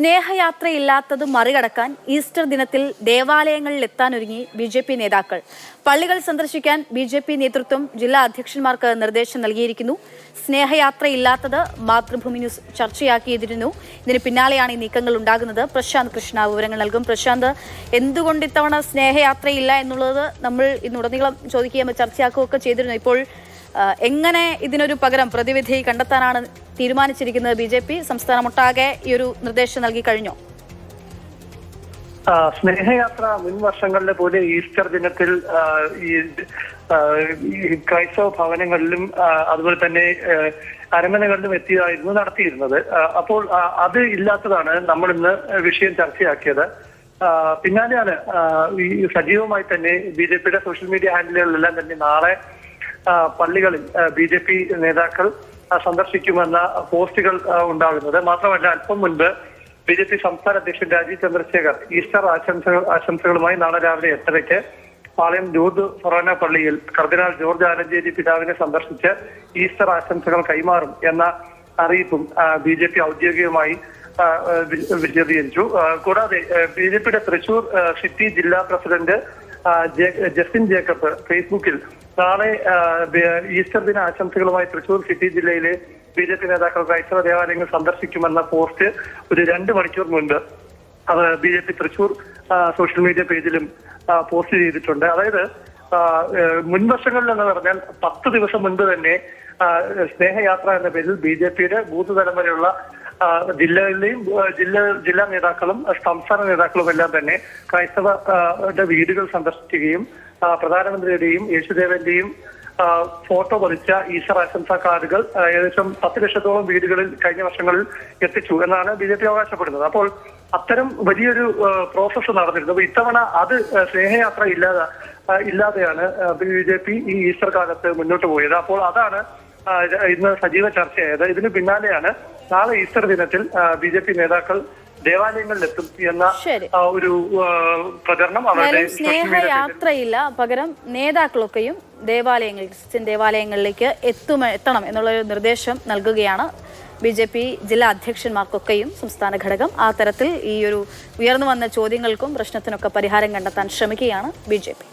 സ്നേഹയാത്രയില്ലാത്തത് മറികടക്കാൻ ഈസ്റ്റർ ദിനത്തിൽ ദേവാലയങ്ങളിൽ എത്താനൊരുങ്ങി ബി ജെ പി നേതാക്കൾ. പള്ളികൾ സന്ദർശിക്കാൻ ബി ജെ പി നേതൃത്വം ജില്ലാ അധ്യക്ഷന്മാർക്ക് നിർദ്ദേശം നൽകിയിരിക്കുന്നു. സ്നേഹയാത്രയില്ലാത്തത് മാതൃഭൂമി ന്യൂസ് ചർച്ചയാക്കിയിരുന്നു ഇതിന് പിന്നാലെയാണ് ഈ നീക്കങ്ങൾ ഉണ്ടാകുന്നത്. പ്രശാന്ത് കൃഷ്ണ വിവരങ്ങൾ നൽകും. പ്രശാന്ത് എന്തുകൊണ്ട് ഇത്തവണ സ്നേഹയാത്രയില്ല എന്നുള്ളത് നമ്മൾ ഇന്നുടനീളം ചോദിക്കുകയും ചർച്ചയാക്കുകയൊക്കെ ചെയ്തിരുന്നു. ഇപ്പോൾ എങ്ങനെ ഇതിനൊരു പകരം പ്രതിവിധി കണ്ടെത്താനാണ് തീരുമാനിച്ചിരിക്കുന്നത് ബി ജെ പി സംസ്ഥാനമൊട്ടാകെ ഈ ഒരു നിർദ്ദേശം നൽകി കഴിഞ്ഞോ? സ്നേഹയാത്ര മുൻ വർഷങ്ങളിലെ പോലെ ഈസ്റ്റർ ദിനത്തിൽ ഈ ക്രൈസ്തവ ഭവനങ്ങളിലും അതുപോലെ തന്നെ അരമനകളിലും എത്തിയായിരുന്നു നടത്തിയിരുന്നത്. അപ്പോൾ അത് ഇല്ലാത്തതാണ് നമ്മൾ ഇന്ന് വിഷയം ചർച്ചയാക്കിയത്. പിന്നാലെയാണ് ഈ സജീവമായി തന്നെ ബി ജെ പിയുടെ സോഷ്യൽ മീഡിയ ഹാൻഡിലുകളിലെല്ലാം തന്നെ നാളെ പള്ളികളിൽ ബി ജെ പി നേതാക്കൾ സന്ദർശിക്കുമെന്ന പോസ്റ്റുകൾ ഉണ്ടാകുന്നത്. മാത്രമല്ല അല്പം മുൻപ് ബി ജെ പി സംസ്ഥാന അധ്യക്ഷൻ രാജീവ് ചന്ദ്രശേഖർ ഈസ്റ്റർ ആശംസകൾ ആശംസകളുമായി നാളെ രാവിലെ എട്ടരയ്ക്ക് പാളയം ലൂർദ് ഫൊറാന പള്ളിയിൽ കർദിനാൾ ജോർജ് ആലഞ്ചേരി പിതാവിനെ സന്ദർശിച്ച് ഈസ്റ്റർ ആശംസകൾ കൈമാറും എന്ന അറിയിപ്പും ബി ജെ പി ഔദ്യോഗികമായി വിശദീകരിച്ചു. കൂടാതെ ബി ജെ പിയുടെ തൃശൂർ സിറ്റി ജില്ലാ പ്രസിഡന്റ് ജസ്റ്റിൻ ജേക്കബ് ഫേസ്ബുക്കിൽ നാളെ ഈസ്റ്റർ ദിന ആശംസകളുമായി തൃശൂർ സിറ്റി ജില്ലയിലെ ബി ജെ പി നേതാക്കൾ ക്രൈസ്തവ ദേവാലയങ്ങൾ സന്ദർശിക്കുമെന്ന പോസ്റ്റ് ഒരു രണ്ട് മണിക്കൂർ മുൻപ് അത് B J P Thrissur social media പേജിലും പോസ്റ്റ് ചെയ്തിട്ടുണ്ട്. അതായത് മുൻവർഷങ്ങളിൽ ഏഹ്, മുൻ വർഷങ്ങളിൽ എന്ന് പറഞ്ഞാൽ പത്ത് ദിവസം മുൻപ് തന്നെ സ്നേഹയാത്ര എന്ന പേരിൽ ബി ജെ പിയുടെ ബൂത്ത് തലം വരെയുള്ള ജില്ലകളിലെയും ജില്ല ജില്ലാ നേതാക്കളും സംസ്ഥാന നേതാക്കളും എല്ലാം തന്നെ ക്രൈസ്തവ വീടുകൾ സന്ദർശിക്കുകയും പ്രധാനമന്ത്രിയുടെയും യേശുദേവന്റെയും ഫോട്ടോ പതിച്ച ഈശ്വർ ആശംസാ കാർഡുകൾ ഏകദേശം പത്ത് ലക്ഷത്തോളം വീടുകളിൽ കഴിഞ്ഞ വർഷങ്ങളിൽ എത്തിച്ചു എന്നാണ് ബി ജെ പി അവകാശപ്പെടുന്നത്. അപ്പോൾ അത്തരം വലിയൊരു പ്രോസസ്സ് നടന്നിരുന്നു. അപ്പൊ ഇത്തവണ അത് സ്നേഹയാത്ര ഇല്ലാതെ ഇല്ലാതെയാണ് ബി ജെ പി ഈ ഈസ്റ്റർ കാലത്ത് മുന്നോട്ട് പോയത്. അപ്പോൾ അതാണ് ഇന്ന് സജീവ ചർച്ചയായത്. ഇതിന് പിന്നാലെയാണ് നാളെ ഈസ്റ്റർ ദിനത്തിൽ ബി ജെ പി നേതാക്കൾ ദേവാലയങ്ങളിലെത്തും എന്ന ഒരു പ്രചരണം അവരുടെ സ്നേഹയാത്രയില്ല പകരം നേതാക്കളൊക്കെയും ദേവാലയങ്ങളിൽ ക്രിസ്ത്യൻ ദേവാലയങ്ങളിലേക്ക് എത്തുമ എത്തണം എന്നുള്ള ഒരു നിർദ്ദേശം നൽകുകയാണ് ബി ജെ പി ജില്ലാ അധ്യക്ഷന്മാർക്കൊക്കെയും സംസ്ഥാന ഘടകം. ആ തരത്തിൽ ഈ ഒരു ഉയർന്നു വന്ന ചോദ്യങ്ങൾക്കും പ്രശ്നത്തിനൊക്കെ പരിഹാരം കണ്ടെത്താൻ ശ്രമിക്കുകയാണ് ബി ജെ പി.